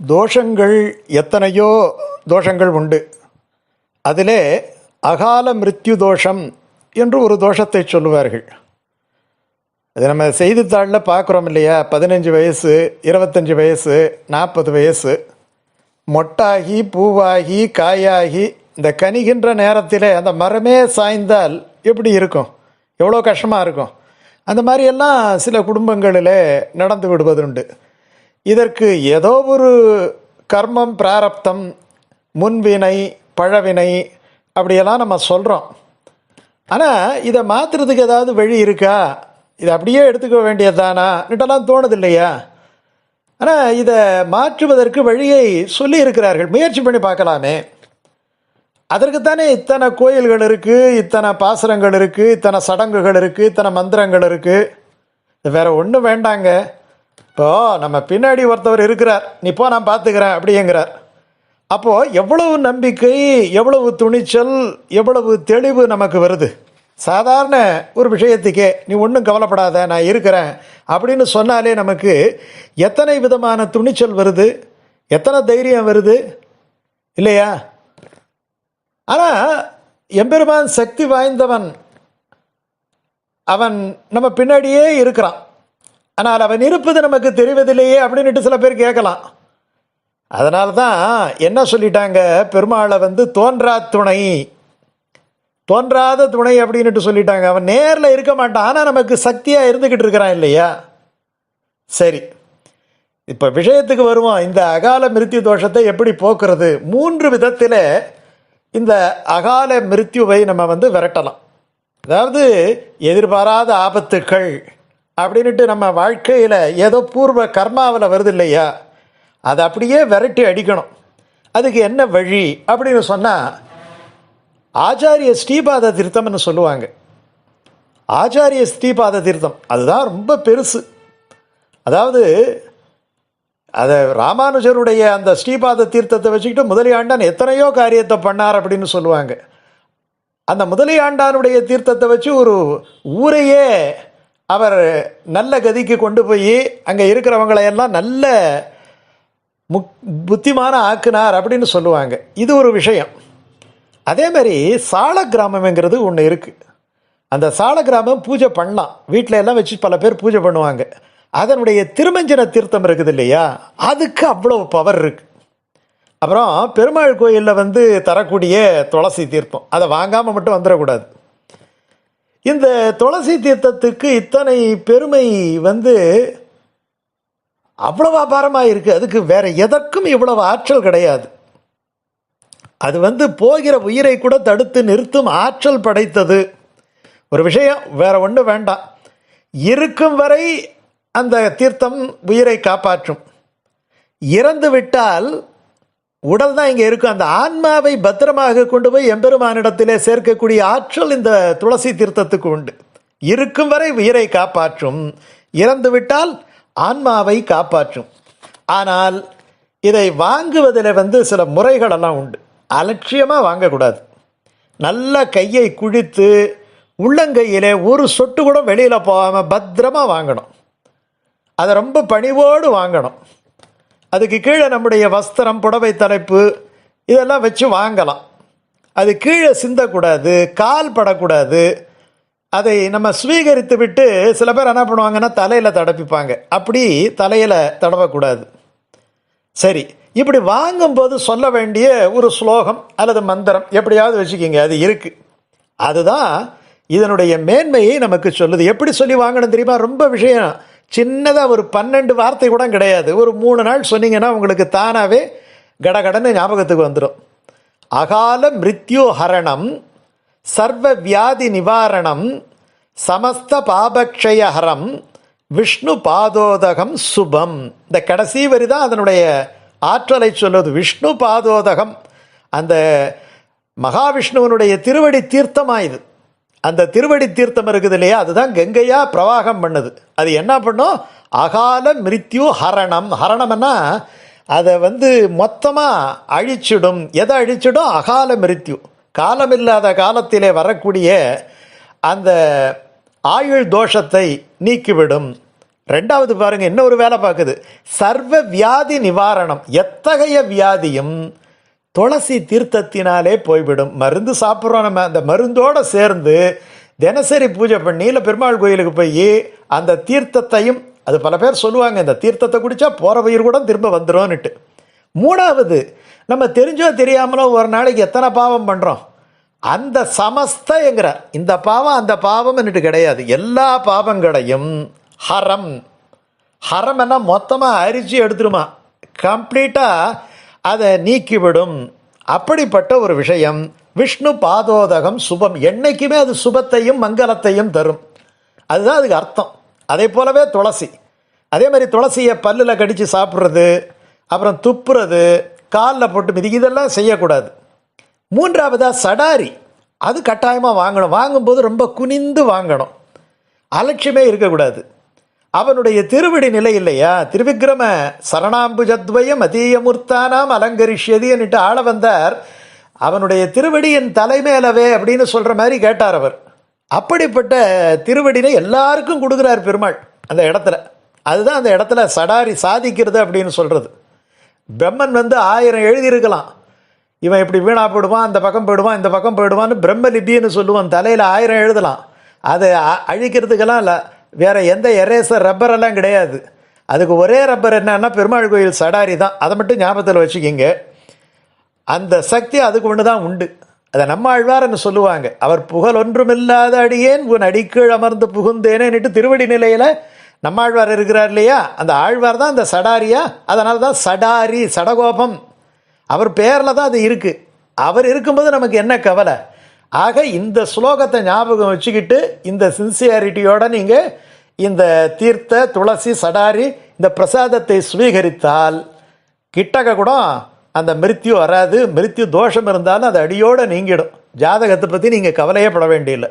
தோஷங்கள் எத்தனையோ தோஷங்கள் உண்டு. அதிலே அகால மிருத்யு தோஷம் என்று ஒரு தோஷத்தை சொல்லுவார்கள். அது நம்ம செய்தித்தாளில் பார்க்குறோம் இல்லையா? பதினஞ்சு வயசு இருபத்தஞ்சி வயசு நாற்பது வயசு. மொட்டாகி பூவாகி காயாகி இந்த கனிகின்ற நேரத்தில் அந்த மரமே சாய்ந்தால் எப்படி இருக்கும்? எவ்வளோ கஷ்டமாக இருக்கும்? அந்த மாதிரியெல்லாம் சில குடும்பங்களில் நடந்து விடுவதுண்டு. இதற்கு ஏதோ ஒரு கர்மம் பிராரப்தம் முன்வினை பழவினை அப்படியெல்லாம் நம்ம சொல்கிறோம் ஆனால் இதை மாற்றுறதுக்கு ஏதாவது வழி இருக்கா? இதை அப்படியே எடுத்துக்க வேண்டியதுதானான்னுட்டெல்லாம் தோணுது இல்லையா ஆனால் இதை மாற்றுவதற்கு வழியை சொல்லி இருக்கிறார்கள். முயற்சி பண்ணி பார்க்கலாமே. அதற்குத்தானே இத்தனை கோயில்கள் இருக்குது இத்தனை பாசுரங்கள் இருக்குது இத்தனை சடங்குகள் இருக்குது இத்தனை மந்திரங்கள் இருக்குது இது ஒன்றும் வேண்டாங்க. இப்போ நம்ம பின்னாடி ஒருத்தவர் இருக்கிறார். நீ போ நான் பார்த்துக்கிறேன் அப்படிங்கிறார் அப்போது எவ்வளவு நம்பிக்கை எவ்வளவு துணிச்சல் எவ்வளவு தெளிவு நமக்கு வருது? சாதாரண ஒரு விஷயத்துக்கே நீ ஒன்றும் கவலைப்படாத நான் இருக்கிறேன். அப்படின்னு சொன்னாலே நமக்கு எத்தனை விதமான துணிச்சல் வருது? எத்தனை தைரியம் வருது? இல்லையா? ஆனால் எம்பெருமான் சக்தி வாய்ந்தவன். அவன் நம்ம பின்னாடியே இருக்கிறான். ஆனால் அவன் இருப்பது நமக்கு தெரிவதில்லையே அப்படின்னுட்டு சில பேர் கேட்கலாம். அதனால தான் என்ன சொல்லிட்டாங்க? பெருமாளை வந்து தோன்றா துணை. தோன்றாத துணை அப்படின்னுட்டு சொல்லிட்டாங்க. அவன் நேரில் இருக்க மாட்டான். ஆனால் நமக்கு சக்தியாக இருந்துக்கிட்டு இருக்கிறான் இல்லையா? சரி. இப்போ விஷயத்துக்கு வருவோம். இந்த அகால மிருத்யு தோஷத்தை எப்படி போக்குறது? மூன்று விதத்தில் இந்த அகால மிருத்யுவை நம்ம வந்து விரட்டலாம். அதாவது எதிர்பாராத ஆபத்துக்கள் அப்படின்ட்டு நம்ம வாழ்க்கையில் ஏதோ பூர்வ கர்மாவில் வருது இல்லையா? அதை அப்படியே விரட்டி அடிக்கணும். அதுக்கு என்ன வழி? அப்படின்னு சொன்னால் ஆச்சாரிய ஸ்ரீபாத தீர்த்தம்னு சொல்லுவாங்க. ஆச்சாரிய ஸ்ரீபாத தீர்த்தம் அதுதான் ரொம்ப பெருசு. அதாவது அதை ராமானுஜருடைய அந்த ஸ்ரீபாத தீர்த்தத்தை வச்சுக்கிட்டு முதலியாண்டான் எத்தனையோ காரியத்தை பண்ணார் அப்படின்னு சொல்லுவாங்க. அந்த முதலியாண்டானுடைய தீர்த்தத்தை வச்சு ஒரு ஊரையே அவர் நல்ல கதிக்கு கொண்டு போய் அங்கே இருக்கிறவங்களையெல்லாம் நல்ல முக் புத்திமான ஆக்குனார் அப்படின்னு சொல்லுவாங்க. இது ஒரு விஷயம். அதே மாதிரி சால கிராமம்ங்கிறது ஒன்று இருக்குது அந்த சால கிராமம் பூஜை பண்ணலாம். வீட்டில் எல்லாம் வச்சு பல பேர் பூஜை பண்ணுவாங்க. அதனுடைய திருமஞ்சன தீர்த்தம் இருக்குது இல்லையா? அதுக்கு அவ்வளோ பவர் இருக்குது அப்புறம் பெருமாள் கோயிலில் வந்து தரக்கூடிய துளசி தீர்த்தம். அதை வாங்காமல் மட்டும் வந்துடக்கூடாது. இந்த துளசி தீர்த்தத்துக்கு இத்தனை பெருமை வந்து அவ்வளவு அபாரமாக இருக்குது அதுக்கு வேற எதற்கும் இவ்வளவு ஆற்றல் கிடையாது. அது வந்து போகிற உயிரை கூட தடுத்து நிறுத்தும் ஆற்றல் படைத்தது. ஒரு விஷயம் வேற ஒன்றும் வேண்டாம். இருக்கும் வரை அந்த தீர்த்தம் உயிரை காப்பாற்றும். இறந்து விட்டால் உடல் தான் இங்கே இருக்கும் அந்த ஆன்மாவை பத்திரமாக கொண்டு போய் எம்பெருமானிடத்திலே சேர்க்கக்கூடிய ஆற்றல் இந்த துளசி தீர்த்தத்துக்கு உண்டு. இருக்கும் வரை உயிரை காப்பாற்றும். இறந்து விட்டால் ஆன்மாவை காப்பாற்றும். ஆனால் இதை வாங்குவதில் வந்து சில முறைகளெல்லாம் உண்டு. அலட்சியமாக வாங்கக்கூடாது. நல்ல கையை குழித்து உள்ளங்கையிலே ஒரு சொட்டு கூட வெளியில் போகாமல் பத்திரமா வாங்கணும். அதை ரொம்ப பணிவோடு வாங்கணும். அதுக்கு கீழே நம்முடைய வஸ்திரம் புடவை தலைப்பு இதெல்லாம் வச்சு வாங்கலாம். அது கீழே சிந்தக்கூடாது கால் படக்கூடாது. அதை நம்ம ஸ்வீகரித்து விட்டு சில பேர் என்ன பண்ணுவாங்கன்னா தலையில் தடப்பிப்பாங்க. அப்படி தலையில் தடவக்கூடாது. சரி இப்படி வாங்கும்போது சொல்ல வேண்டிய ஒரு ஸ்லோகம் அல்லது மந்திரம் எப்படியாவது வச்சுக்கிங்க அது இருக்குது அதுதான் இதனுடைய மேன்மையை நமக்கு சொல்லுது. எப்படி சொல்லி வாங்கணும் தெரியுமா? ரொம்ப விஷயம். சின்னதாக ஒரு பன்னெண்டு வார்த்தை கூட கிடையாது. ஒரு மூணு நாள் சொன்னீங்கன்னா உங்களுக்கு தானாகவே கடகடன்னு ஞாபகத்துக்கு வந்துடும் அகால மிருத்யு ஹரணம் சர்வ வியாதி நிவாரணம் சமஸ்த பாபக்ஷயஹரம் விஷ்ணு பாதோதகம் சுபம். இந்த கடைசி வரி தான் அதனுடைய ஆற்றலை சொல்வது விஷ்ணு பாதோதகம். அந்த மகாவிஷ்ணுவனுடைய திருவடி தீர்த்தமாக இது. அந்த திருவடி தீர்த்தம் இருக்குது இல்லையா? அதுதான் கங்கையா பிரவாகம் பண்ணுது. அது என்ன பண்ணும்? அகால மிருத்யு ஹரணம். ஹரணம்னா அதை வந்து மொத்தமாக அழிச்சிடும். எதை அழிச்சிடும்? அகால மிருத்யு. காலமில்லாத காலத்திலே வரக்கூடிய அந்த ஆயுள் தோஷத்தை நீக்கிவிடும். ரெண்டாவது பாருங்கள் இன்னொரு வேலை பார்க்குது. சர்வ வியாதி நிவாரணம். எத்தகைய வியாதியும் துளசி தீர்த்தத்தினாலே போய்விடும். மருந்து சாப்பிட்றோம் நம்ம. அந்த மருந்தோடு சேர்ந்து தினசரி பூஜை பண்ணி இல்லை பெருமாள் கோயிலுக்கு போய் அந்த தீர்த்தத்தையும் அது பல பேர் சொல்லுவாங்க இந்த தீர்த்தத்தை குடித்தா போகிற உயிர் கூட திரும்ப வந்துடும்னுட்டு மூணாவது நம்ம தெரிஞ்சோ தெரியாமலோ ஒரு நாளைக்கு எத்தனை பாவம் பண்ணுறோம் அந்த சமஸ்தங்கிறார் இந்த பாவம் அந்த பாவம்னுட்டு கிடையாது. எல்லா பாவங்களையும் ஹரம். ஹரம் என்ன மொத்தமாக அரிச்சு எடுத்துருமா? கம்ப்ளீட்டாக அதை நீக்கிவிடும். அப்படிப்பட்ட ஒரு விஷயம் விஷ்ணு பாதோதகம் சுபம் என்னைக்குமே அது சுபத்தையும் மங்களத்தையும் தரும். அதுதான் அதுக்கு அர்த்தம். அதே போலவே துளசி. அதே மாதிரி துளசியை பல்லில் கடித்து சாப்பிட்றது அப்புறம் துப்புறது காலில் போட்டு மிதிக்கு இதெல்லாம் செய்யக்கூடாது. மூன்றாவதாக சடாரி. அது கட்டாயமாக வாங்கணும். வாங்கும்போது ரொம்ப குனிந்து வாங்கணும். அலட்சியமே இருக்கக்கூடாது. அவனுடைய திருவடி நிலை இல்லையா? திருவிக்கிரம சரணாம்புஜத்வயம் அதீயமூர்த்தானாம் அலங்கரிஷ்யதின்னுட்டு ஆள வந்தார். அவனுடைய திருவடியின் தலைமேலவே அப்படின்னு சொல்கிற மாதிரி கேட்டார் அவர். அப்படிப்பட்ட திருவடினை எல்லாருக்கும் கொடுக்குறார் பெருமாள் அந்த இடத்துல. அதுதான் அந்த இடத்துல சடாரி சாதிக்கிறது அப்படின்னு சொல்கிறது பிரம்மன் வந்து ஆயிரம் எழுதியிருக்கலாம். இவன் இப்படி வீணா போயிடுவான் அந்த பக்கம் போயிடுவான் இந்த பக்கம் போயிடுவான்னு பிரம்ம லிபின்னு சொல்லுவான். தலையில் ஆயிரம் எழுதலாம். அதை அ- அழிக்கிறதுக்கெல்லாம் இல்லை. வேற எந்த எரேசர் ரப்பர் எல்லாம் கிடையாது. அதுக்கு ஒரே ரப்பர் என்னன்னா பெருமாள் கோயில் சடாரி தான். அதை மட்டும் ஞாபகத்தில் வச்சுக்கிங்க. அந்த சக்தி அதுக்கு ஒன்று தான் உண்டு. அதை நம்மாழ்வார்னு சொல்லுவாங்க. அவர் புகழ் ஒன்றுமில்லாத அடியேன் உன் அடிக்கீழ் அமர்ந்து புகுந்தேனேன்னுட்டு திருவடி நிலையில் நம்மாழ்வார் இருக்கிறார் இல்லையா? அந்த ஆழ்வார் தான் அந்த சடாரியா? அதனால தான் சடாரி சடகோபம். அவர் பேரில் தான் அது இருக்குது அவர் இருக்கும்போது நமக்கு என்ன கவலை? ஆக இந்த ஸ்லோகத்தை ஞாபகம் வச்சுக்கிட்டு இந்த சின்சியாரிட்டியோட நீங்கள் இந்த தீர்த்த துளசி சடாரி இந்த பிரசாதத்தை சுவீகரித்தால் கிட்டக்க கூட அந்த மிருத்யு வராது. மிருத்யு தோஷம் இருந்தாலும் அது அடியோடு நீங்கிடும். ஜாதகத்தை பற்றி நீங்கள் கவலையே பட வேண்டியில்லை.